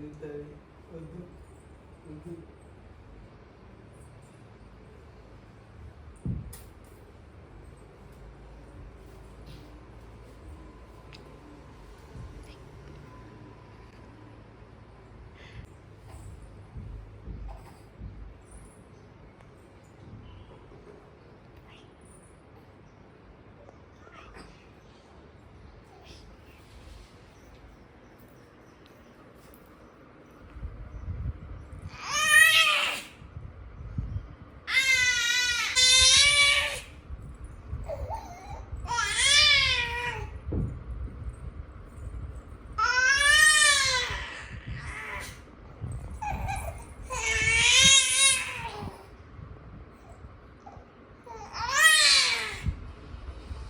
ఇవన్నీ నాకు ఎదుగుతుంది వద్దు వద్దు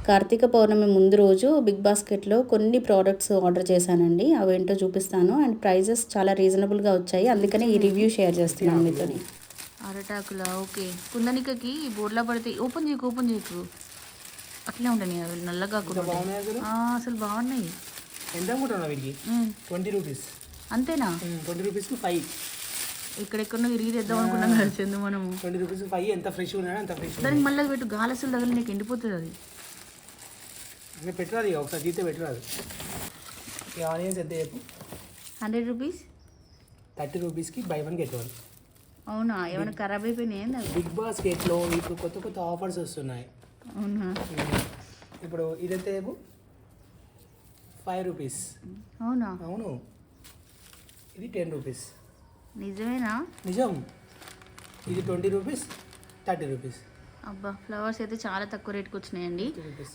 కార్తీక పౌర్ణమి ముందు రోజు బిగ్ బాస్కెట్లో కొన్ని ప్రోడక్ట్స్ ఆర్డర్ చేశానండి. అవేంటో చూపిస్తాను. అండ్ ప్రైజెస్ చాలా రీజనబుల్గా వచ్చాయి. అందుకనే ఈ రివ్యూ షేర్ చేస్తున్నాను మీతోని. అరటాకులా? ఓకే. కుందనికకి బోర్లా పడితే ఓపెన్ చేయకు ఓపెన్ చేయకు. అట్లే ఉండని అవి నల్లగా ఇంత కూడా బాగున్నాయి అసలు బాగున్నాయి. ఎంత ట్వంటీ రూపీస్. అంతేనా? ట్వంటీ రూపీస్కి ఫైవ్. ఎక్కడెక్కడో తిరిగి తెద్దాం అనుకున్నాం కదా చందు మనము. ట్వంటీ రూపీస్ ఫైవ్ ఎంత ఫ్రెష్ ఉన్నాయో అంత ఫ్రెష్ దానికి మళ్ళీ పెట్టు గాలి అసలు తగిలి నీకు ఎండిపోతుంది అది. ఇంకా పెట్టరాదు ఇక ఒకసారి తీస్తే పెట్టరాదు. ఈ ఆనియన్స్ ఎంత చెప్పు? Hundred rupees? థర్టీ రూపీస్కి బై వన్ గెట్ వన్. అవునా? ఏమైనా ఖరాబ్ అయిపోయినాయి బిగ్ బాస్కెట్లో ఇప్పుడు కొత్త కొత్త ఆఫర్స్ వస్తున్నాయి. అవునా? ఇప్పుడు ఇదెంత చెప్పు? Five rupees. అవునా? అవును. ఇది టెన్ రూపీస్. నిజమేనా? నిజం. ఇది ట్వంటీ రూపీస్ థర్టీ రూపీస్. అబ్బా ఫ్లవర్స్ అయితే చాలా తక్కువ రేట్కి వచ్చినాయండి.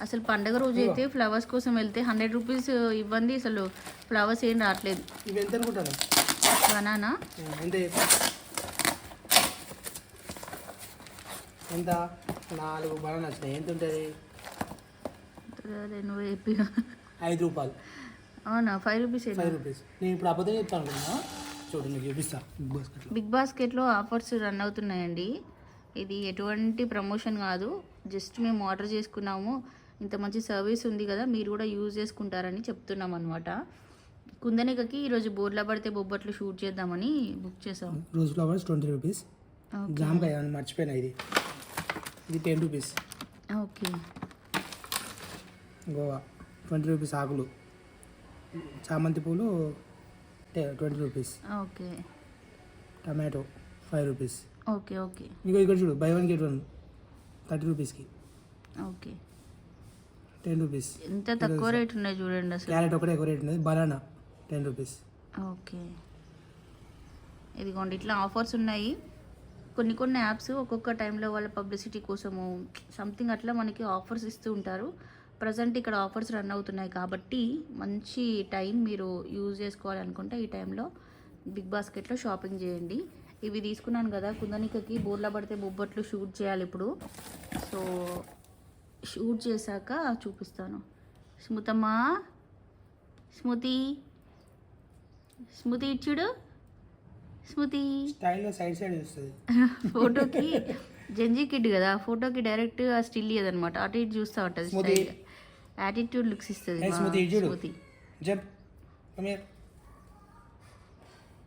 అసలు పండగ రోజు అయితే ఫ్లవర్స్ కోసం వెళ్తే హండ్రెడ్ రూపీస్ ఇవ్వండి అసలు ఫ్లవర్స్ ఏం రావట్లేదు. బనానా. ఎంత నాలుగు బనానా వచ్చినాయి. ఎంత ఉంటుంది? నువ్వు చెప్పి ఐదు రూపాయలు. అవునా? Five rupees five rupees. నేను ఇప్పుడు అబద్ధం చెప్తాను అనుకున్నా చూడు నీకు చూపిస్తా. బిగ్ బాస్కెట్లో ఆఫర్స్ రన్ అవుతున్నాయండి. ఇది ఎటువంటి ప్రమోషన్ కాదు. జస్ట్ మేము ఆర్డర్ చేసుకున్నాము. ఇంత మంచి సర్వీస్ ఉంది కదా మీరు కూడా యూజ్ చేసుకుంటారని చెప్తున్నాం అనమాట కుందనికకి ఈరోజు బోర్లా పడితే బొబ్బట్లు షూట్ చేద్దామని బుక్ చేసాం. Rose flowers twenty rupees. జామకాయ మర్చిపోయినా ఇది. ఇది ten rupees. Okay. Guava twenty rupees ఆకులు. చామంతి పూలు twenty rupees. Okay. Tomato five rupees. Okay okay. ఇగో ఇక్కడ చూడు buy one get one thirty రూపీస్కి ఓకే. టెన్ రూపీస్ ఎంత తక్కువ రేట్ ఉన్నాయి చూడండి అసలు. క్యారెట్ ఒకటే ఎక్కువ రేట్ ఉన్నది. Banana ten rupees okay. ఇదిగోండి ఇట్లా ఆఫర్స్ ఉన్నాయి. కొన్ని కొన్ని యాప్స్ ఒక్కొక్క టైంలో వాళ్ళ పబ్లిసిటీ కోసము సంథింగ్ అట్లా మనకి ఆఫర్స్ ఇస్తూ ఉంటారు. ప్రజెంట్ ఇక్కడ ఆఫర్స్ రన్ అవుతున్నాయి కాబట్టి మంచి టైం మీరు యూజ్ చేసుకోవాలనుకుంటే ఈ టైంలో బిగ్ బాస్కెట్లో షాపింగ్ చేయండి. ఇవి తీసుకున్నాను కదా. కుందనికకి బోర్లా పడితే బొబ్బట్లు షూట్ చేయాలి ఇప్పుడు. సో షూట్ చేశాక చూపిస్తాను. స్మృతమ్మా స్మృతి స్మృతి ఇచ్చుడు స్మృతి. సైడ్ సైడ్ ఫోటోకి జంజీ కిడ్ కదా ఫోటోకి డైరెక్ట్ స్టిల్ ఇదనమాట అటు ఇటు చూస్తూ ఉంటుంది యాటిట్యూడ్ లుక్స్ ఇస్తుంది. స్మృతి, ఇటు చూడు. Smriti jump come here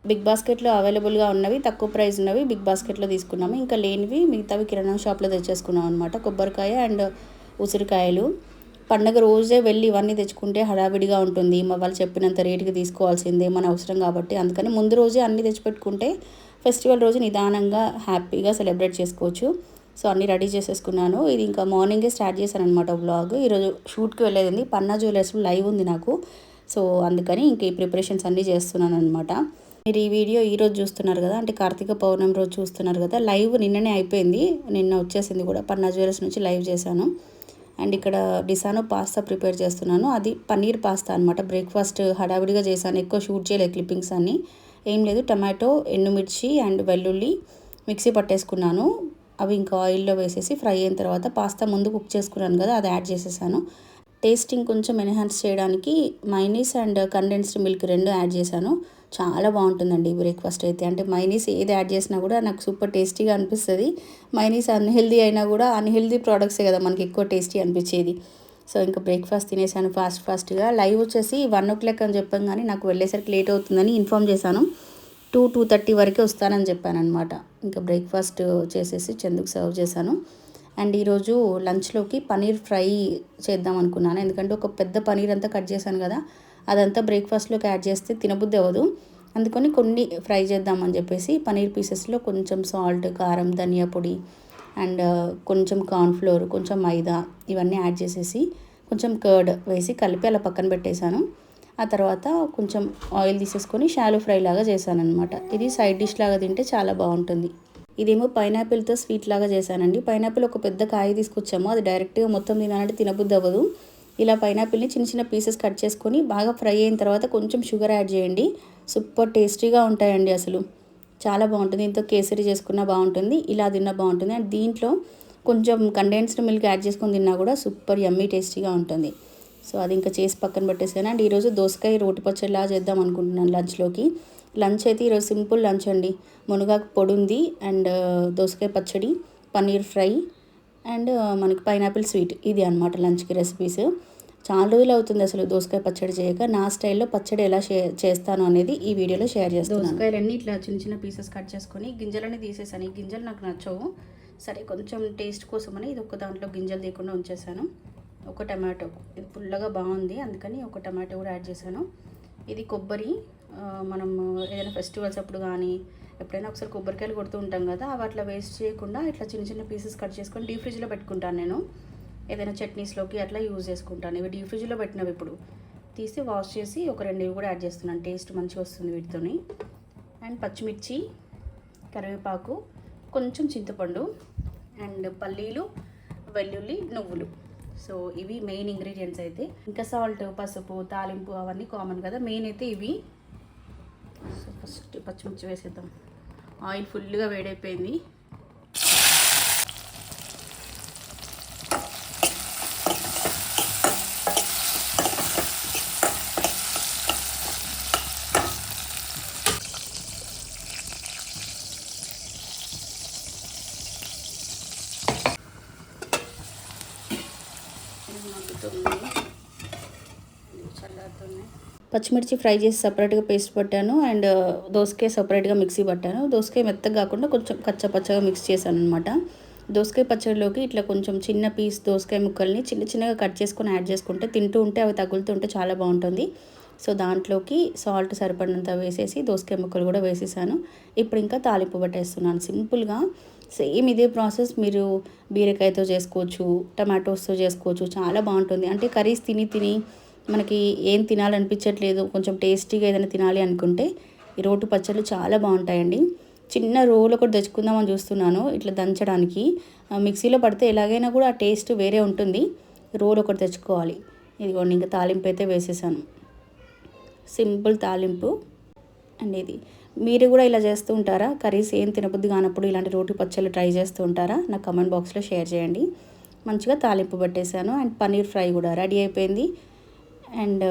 big బాస్కెట్లో అవైలబుల్గా ఉన్నవి తక్కువ ప్రైస్ ఉన్నవి బిగ్ బాస్కెట్లో తీసుకున్నాము. ఇంకా లేనివి మిగతావి కిరాణా షాప్లో తెచ్చేసుకున్నాం అనమాట కొబ్బరికాయ అండ్ ఉసిరికాయలు. పండగ రోజే వెళ్ళి ఇవన్నీ తెచ్చుకుంటే హడావిడిగా ఉంటుంది. మా వాళ్ళు చెప్పినంత రేటుకి తీసుకోవాల్సిందే మన అవసరం కాబట్టి. అందుకని ముందు రోజే అన్నీ తెచ్చిపెట్టుకుంటే ఫెస్టివల్ రోజు నిదానంగా హ్యాపీగా సెలబ్రేట్ చేసుకోవచ్చు. సో అన్నీ రెడీ చేసేసుకున్నాను. ఇది ఇంకా మార్నింగే స్టార్ట్ చేశాను అనమాట బ్లాగ్ ఈరోజు షూట్కి వెళ్ళేది పన్నా జ్యువెలర్స్ లైవ్ ఉంది నాకు. సో అందుకని ఇంక ఈ ప్రిపరేషన్స్ అన్నీ చేస్తున్నాను అనమాట మీరు ఈ వీడియో ఈరోజు చూస్తున్నారు కదా అంటే కార్తీక పౌర్ణమి రోజు చూస్తున్నారు కదా లైవ్ నిన్ననే అయిపోయింది. నిన్న వచ్చేసింది కూడా పన్నా జ్యువెలర్స్ నుంచి లైవ్ చేశాను. అండ్ ఇక్కడ డిసానో పాస్తా ప్రిపేర్ చేస్తున్నాను. అది పన్నీర్ పాస్తా అనమాట బ్రేక్ఫాస్ట్ హడావిడిగా చేశాను. ఎక్కువ షూట్ చేయలేదు క్లిప్పింగ్స్ అని ఏం లేదు. టమాటో ఎండుమిర్చి అండ్ వెల్లుల్లి మిక్సీ పట్టేసుకున్నాను. అవి ఇంకా ఆయిల్లో వేసేసి ఫ్రై అయిన తర్వాత పాస్తా ముందు కుక్ చేసుకున్నాను కదా అది యాడ్ చేసేసాను. టేస్టింగ్ కొంచెం ఎన్హాన్స్ చేయడానికి మైనీస్ అండ్ కండెన్స్డ్ మిల్క్ రెండు యాడ్ చేశాను. చాలా బాగుంటుందండి బ్రేక్ఫాస్ట్ అయితే. అంటే మైనీస్ ఏది యాడ్ చేసినా కూడా నాకు సూపర్ టేస్టీగా అనిపిస్తుంది. మైనీస్ అన్హెల్దీ అయినా కూడా అన్హెల్దీ ప్రోడక్ట్సే కదా మనకి ఎక్కువ టేస్టీ అనిపించేది. సో ఇంకా బ్రేక్ఫాస్ట్ తినేసాను ఫాస్ట్ ఫాస్ట్గా లైవ్ వచ్చేసి వన్ ఓ క్లాక్ అని చెప్పాం కానీ నాకు వెళ్ళేసరికి లేట్ అవుతుందని ఇన్ఫామ్ చేశాను. టూ టూ థర్టీ వరకే వస్తానని చెప్పాను అనమాట ఇంకా బ్రేక్ఫాస్ట్ చేసేసి చందుకు సర్వ్ చేశాను. అండ్ ఈరోజు లంచ్లోకి పనీర్ ఫ్రై చేద్దాం అనుకున్నాను. ఎందుకంటే ఒక పెద్ద పనీర్ అంతా కట్ చేశాను కదా అదంతా బ్రేక్ఫాస్ట్లోకి యాడ్ చేస్తే తినబుద్ధి అవ్వదు. అందుకని కొన్ని ఫ్రై చేద్దామని చెప్పేసి పనీర్ పీసెస్లో కొంచెం సాల్ట్ కారం ధనియా పొడి అండ్ కొంచెం కార్న్ఫ్లోర్ కొంచెం మైదా ఇవన్నీ యాడ్ చేసేసి కొంచెం కర్డ్ వేసి కలిపి అలా పక్కన పెట్టేశాను. ఆ తర్వాత కొంచెం ఆయిల్ తీసేసుకొని షాలో ఫ్రై లాగా చేశాను అనమాట ఇది సైడ్ డిష్ లాగా తింటే చాలా బాగుంటుంది. ఇదేమో పైనాపిల్తో స్వీట్ లాగా చేశానండి. పైనాపిల్ ఒక పెద్ద కాయ తీసుకొచ్చాము. అది డైరెక్ట్గా మొత్తం తినాలంటే తినబుద్ధి అవ్వదు. ఇలా పైనాపిల్ని చిన్న చిన్న పీసెస్ కట్ చేసుకొని బాగా ఫ్రై అయిన తర్వాత కొంచెం షుగర్ యాడ్ చేయండి. సూపర్ టేస్టీగా ఉంటాయండి అసలు. చాలా బాగుంటుంది. దీంతో కేసరి చేసుకున్నా బాగుంటుంది. ఇలా తిన్నా బాగుంటుంది. అండ్ దీంట్లో కొంచెం కండెన్స్డ్ మిల్క్ యాడ్ చేసుకొని తిన్నా కూడా సూపర్ యమ్మీ టేస్టీగా ఉంటుంది. సో అది ఇంకా చేసి పక్కన పెట్టేసాను అండ్ ఈరోజు దోసకాయ రోటి పచ్చడిలా చేద్దాం అనుకుంటున్నాను లంచ్లోకి. లంచ్ అయితే ఈరోజు సింపుల్ లంచ్ అండి. మునగాకు పొడి ఉంది అండ్ దోసకాయ పచ్చడి పన్నీర్ ఫ్రై అండ్ మనకి పైనాపిల్ స్వీట్ ఇది అనమాట లంచ్కి రెసిపీస్. చాలా రోజులు అవుతుంది అసలు దోసకాయ పచ్చడి చేయక. నా స్టైల్లో పచ్చడి ఎలా చేస్తాను అనేది ఈ వీడియోలో షేర్ చేస్తాను దోసకాయలన్నీ ఇట్లా చిన్న చిన్న పీసెస్ కట్ చేసుకొని గింజలన్నీ తీసేసాను. ఈ గింజలు నాకు నచ్చవు. సరే కొంచెం టేస్ట్ కోసమని ఇది ఒక దాంట్లో గింజలు తీయకుండా ఉంచేసాను. ఒక టమాటో. ఇది పుల్లగా బాగుంది. అందుకని ఒక టమాటో కూడా యాడ్ చేశాను. ఇది కొబ్బరి. మనం ఏదైనా ఫెస్టివల్స్ అప్పుడు కానీ ఎప్పుడైనా ఒకసారి కొబ్బరికాయలు కొడుతూ ఉంటాం కదా అవి అట్లా వేస్ట్ చేయకుండా ఇట్లా చిన్న చిన్న పీసెస్ కట్ చేసుకొని డీప్ ఫ్రిడ్జ్లో పెట్టుకుంటాను నేను. ఏదైనా చట్నీస్లోకి అట్లా యూజ్ చేసుకుంటాను. ఇవి డీప్ ఫ్రిడ్జ్లో పెట్టినవి ఇప్పుడు. తీసి వాష్ చేసి ఒక రెండు ఇవి కూడా యాడ్ చేస్తున్నాను. టేస్ట్ మంచిగా వస్తుంది వీటితోని. అండ్ పచ్చిమిర్చి కరివేపాకు కొంచెం చింతపండు అండ్ పల్లీలు వెల్లుల్లి నువ్వులు. సో ఇవి మెయిన్ ఇంగ్రీడియంట్స్ అయితే. ఇంకా సాల్ట్ పసుపు తాలింపు అవన్నీ కామన్ కదా. మెయిన్ అయితే ఇవి. సో ఫస్ట్ పచ్చిమిర్చి వేసేద్దాం. ఆయిల్ ఫుల్గా వేడైపోయింది ఇది మగ్గుతుంది పచ్చిమిర్చి ఫ్రై చేసి సపరేట్గా పేస్ట్ పట్టాను అండ్ దోసకాయ సపరేట్గా మిక్సీ పట్టాను. దోసకాయ మెత్తగా కాకుండా కొంచెం కచ్చపచ్చగా మిక్స్ చేశాను అనమాట దోసకాయ పచ్చడిలోకి ఇట్లా కొంచెం చిన్న పీస్ దోసకాయ ముక్కల్ని చిన్న చిన్నగా కట్ చేసుకొని యాడ్ చేసుకుంటే తింటూ ఉంటే అవి తగులుతుంటే చాలా బాగుంటుంది. సో దాంట్లోకి సాల్ట్ సరిపడినంత వేసేసి దోసకాయ ముక్కలు కూడా వేసేసాను. ఇప్పుడు ఇంకా తాలింపు పట్టేస్తున్నాను. సింపుల్గా సేమ్ ఇదే ప్రాసెస్ మీరు బీరకాయతో చేసుకోవచ్చు టమాటోస్తో చేసుకోవచ్చు చాలా బాగుంటుంది. అంటే కర్రీస్ తిని తిని మనకి ఏం తినాలనిపించట్లేదు కొంచెం టేస్టీగా ఏదైనా తినాలి అనుకుంటే ఈ రోటు పచ్చళ్ళు చాలా బాగుంటాయండి. చిన్న రోలు ఒకటి తెచ్చుకుందామని చూస్తున్నాను ఇట్లా దంచడానికి. మిక్సీలో పడితే ఎలాగైనా కూడా ఆ టేస్ట్ వేరే ఉంటుంది. రోలు ఒకటి తెచ్చుకోవాలి. ఇదిగోండి ఇంకా తాలింపు అయితే వేసేసాను. సింపుల్ తాలింపు. అండ్ ఇది మీరు కూడా ఇలా చేస్తూ ఉంటారా? కర్రీస్ ఏం తినబుద్ధి కానప్పుడు ఇలాంటి రోటి పచ్చళ్ళు ట్రై చేస్తూ ఉంటారా? నా కమెంట్ బాక్స్లో షేర్ చేయండి. మంచిగా తాలింపు పెట్టేశాను. అండ్ పన్నీర్ ఫ్రై కూడా రెడీ అయిపోయింది. అండ్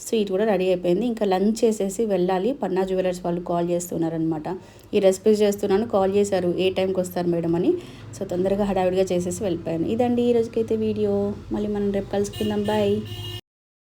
స్వీట్ కూడా రెడీ అయిపోయింది. ఇంకా లంచ్ చేసేసి వెళ్ళాలి. పన్నా జ్యువెలర్స్ వాళ్ళు కాల్ చేస్తున్నారనమాట ఈ రెసిపీస్ చేస్తున్నాను. కాల్ చేశారు. ఏ టైంకి వస్తారు మేడం అని. సో తొందరగా హడావిడిగా చేసేసి వెళ్ళిపోయాను. ఇదండి ఈ రోజుకైతే వీడియో. మళ్ళీ మనం రేపు కలుసుకుందాం. బాయ్.